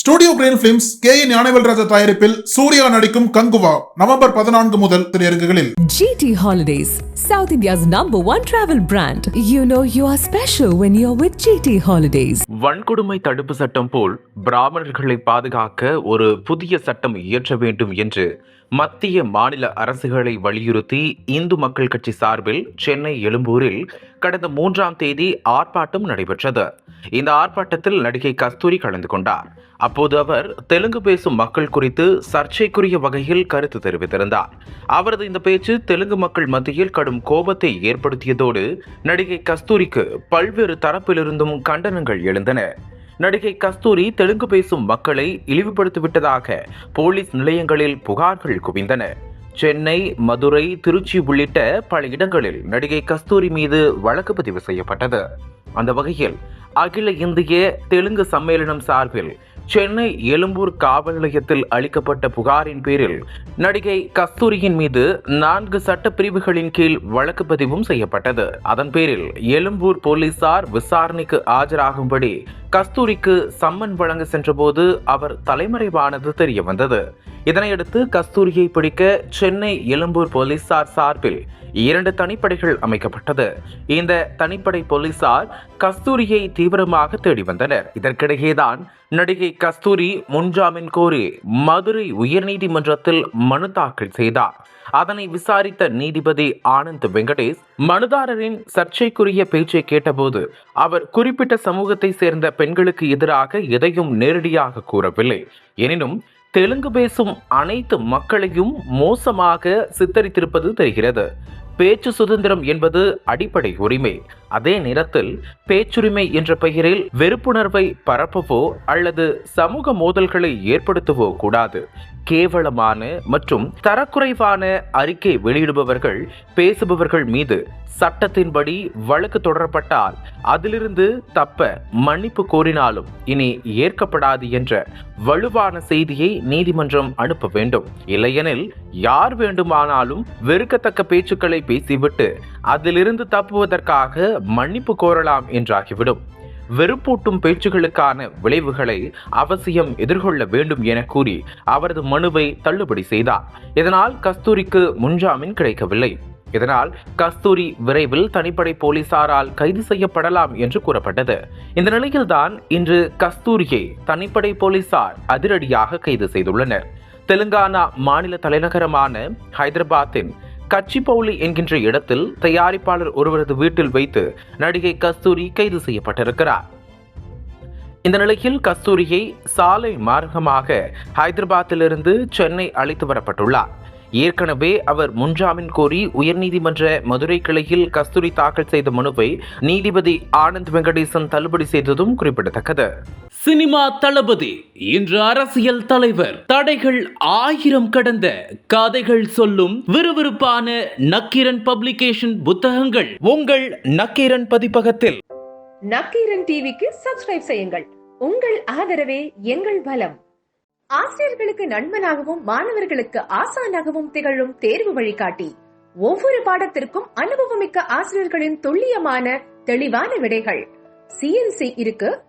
Studio green films K N Gnanavel Raja தயாரிப்பில் சூர்யா நடிக்கும் Kanguva November பதினான்கு முதல் திரையரங்குகளில் GT Holidays, South India's number one travel brand. You know you are special when you're with GT Holidays. வன்கொடுமை தடுப்பு சட்டம் போல் பிராமணர்களை பாதுகாக்க ஒரு புதிய சட்டம் இயற்ற வேண்டும் என்று மத்திய மாநில அரசுகளை வலியுறுத்தி இந்து மக்கள் கட்சி சார்பில் சென்னை எழும்பூரில் கடந்த மூன்றாம் தேதி ஆர்ப்பாட்டம் நடைபெற்றது. இந்த ஆர்ப்பாட்டத்தில் நடிகை கஸ்தூரி கலந்து கொண்டார். அப்போது அவர் தெலுங்கு பேசும் மக்கள் குறித்து சர்ச்சைக்குரிய வகையில் கருத்து தெரிவித்திருந்தார். அவரது இந்த பேச்சு தெலுங்கு மக்கள் மத்தியில் கடும் கோபத்தை ஏற்படுத்தியதோடு நடிகை கஸ்தூரிக்கு பல்வேறு தரப்பிலிருந்தும் கண்டனங்கள் எழுந்தன. நடிகை கஸ்தூரி தெலுங்கு பேசும் மக்களை இழிவுபடுத்திவிட்டதாக போலீஸ் நிலையங்களில் புகார்கள் குவிந்தன. சென்னை மதுரை திருச்சி உள்ளிட்ட பல இடங்களில் நடிகை கஸ்தூரி மீது வழக்கு பதிவு செய்யப்பட்டது. அந்த வகையில் அகில இந்திய தெலுங்கு சம்மேளனம் சார்பில் சென்னை எழும்பூர் காவல் நிலையத்தில் அளிக்கப்பட்ட புகாரின் பேரில் நடிகை கஸ்தூரியின் மீது நான்கு சட்ட பிரிவுகளின் கீழ் வழக்கு பதிவும் செய்யப்பட்டது. அதன் பேரில் எழும்பூர் போலீசார் விசாரணைக்கு ஆஜராகும்படி கஸ்தூரிக்கு சம்மன் வழங்க சென்றபோது அவர் தலைமறைவானது தெரிய வந்தது. இதனையடுத்து கஸ்தூரியை பிடிக்க சென்னை எழும்பூர் போலீசார் சார்பில் இரண்டு தனிப்படைகள் அமைக்கப்பட்டது. இந்த தனிப்படை போலீசார் கஸ்தூரியை தீவிரமாக தேடி வந்தனர். இதற்கிடையேதான் நடிகை கஸ்தூரி முன்ஜாமீன் கோரி மதுரை உயர்நீதிமன்றத்தில் மனு தாக்கல் செய்தார். அதனை விசாரித்த நீதிபதி ஆனந்த் வெங்கடேஷ் மனுதாரரின் சர்ச்சைக்குரிய பேச்சை கேட்டபோது அவர் குறிப்பிட்ட சமூகத்தை சேர்ந்த பெண்களுக்கு எதிராக எதையும் நேரடியாக கூறவில்லை. எனினும் தெலுங்கு பேசும் அனைத்து மக்களையும் மோசமாக சித்தரித்திருப்பது தெரிகிறது. பேச்சு சுதந்திரம் என்பது அடிப்படை உரிமை. அதே நேரத்தில் பேச்சுரிமை என்ற பெயரில் வெறுப்புணர்வை பரப்பவோ அல்லது சமூக மோதல்களை ஏற்படுத்தவோ கூடாது. கேவலமான மற்றும் தரக்குறைவான அறிக்கை வெளியிடுபவர்கள் பேசுபவர்கள் மீது சட்டத்தின்படி வழக்கு தொடரப்பட்டால் அதிலிருந்து தப்ப மன்னிப்பு கோரினாலும் இனி ஏற்கப்படாது என்ற வலுவான செய்தியை நீதிமன்றம் அனுப்ப வேண்டும். இல்லையெனில் யார் வேண்டுமானாலும் வெறுக்கத்தக்க பேச்சுக்களை பேசிவிட்டு அதிலிருந்து தப்புவதற்காக மன்னிப்பு கோரலாம் என்றாகிவிடும். வெறுப்பூட்டும் பேச்சுகளுக்கான விளைவுகளை அவசியம் எதிர்கொள்ள வேண்டும் என கூறி அவரது மனுவை தள்ளுபடி செய்தார். இதனால் கஸ்தூரிக்கு முன்ஜாமீன் கிடைக்கவில்லை. இதனால் கஸ்தூரி விரைவில் தனிப்படை போலீசாரால் கைது செய்யப்படலாம் என்று கூறப்பட்டது. இந்த நிலையில்தான் இன்று கஸ்தூரியை தனிப்படை போலீசார் அதிரடியாக கைது செய்துள்ளனர். தெலுங்கானா மாநில தலைநகரமான ஹைதராபாத்தின் கச்சிபவுலி என்கின்ற இடத்தில் தயாரிப்பாளர் ஒருவரது வீட்டில் வைத்து நடிகை கஸ்தூரி கைது செய்யப்பட்டிருக்கிறார். இந்த நிலையில் கஸ்தூரியை சாலை மார்க்கமாக ஹைதராபாத்திலிருந்து சென்னை அழைத்து வரப்பட்டுள்ளார். ஏற்கனவே அவர் முன்ஜாமீன் கோரி உயர்நீதிமன்ற மதுரை கிளையில் கஸ்தூரி தாக்கல் செய்த மனுவை நீதிபதி ஆனந்த் வெங்கடேசன் தள்ளுபடி செய்ததும் குறிப்பிடத்தக்கது. சினிமா தளபதி இன்று அரசியல் தலைவர். தடைகள் ஆயிரம் கடந்த கதைகள் சொல்லும் விறுவிறுப்பான நக்கீரன் பப்ளிகேஷன் புத்தகங்கள் உங்கள் நக்கீரன் பதிப்பகத்தில். நக்கீரன் டிவிக்கு சப்ஸ்கிரைப் செய்யுங்கள். உங்கள் ஆதரவே எங்கள் பலம் ஆசிரியர்களுக்கு நண்பனாகவும் மாணவர்களுக்கு ஆசானாகவும் திகழும் தேர்வு வழிகாட்டி. ஒவ்வொரு பாடத்திற்கும் அனுபவமிக்க ஆசிரியர்களின் துல்லியமான தெளிவான விடைகள். சிஎன்சி இருக்கு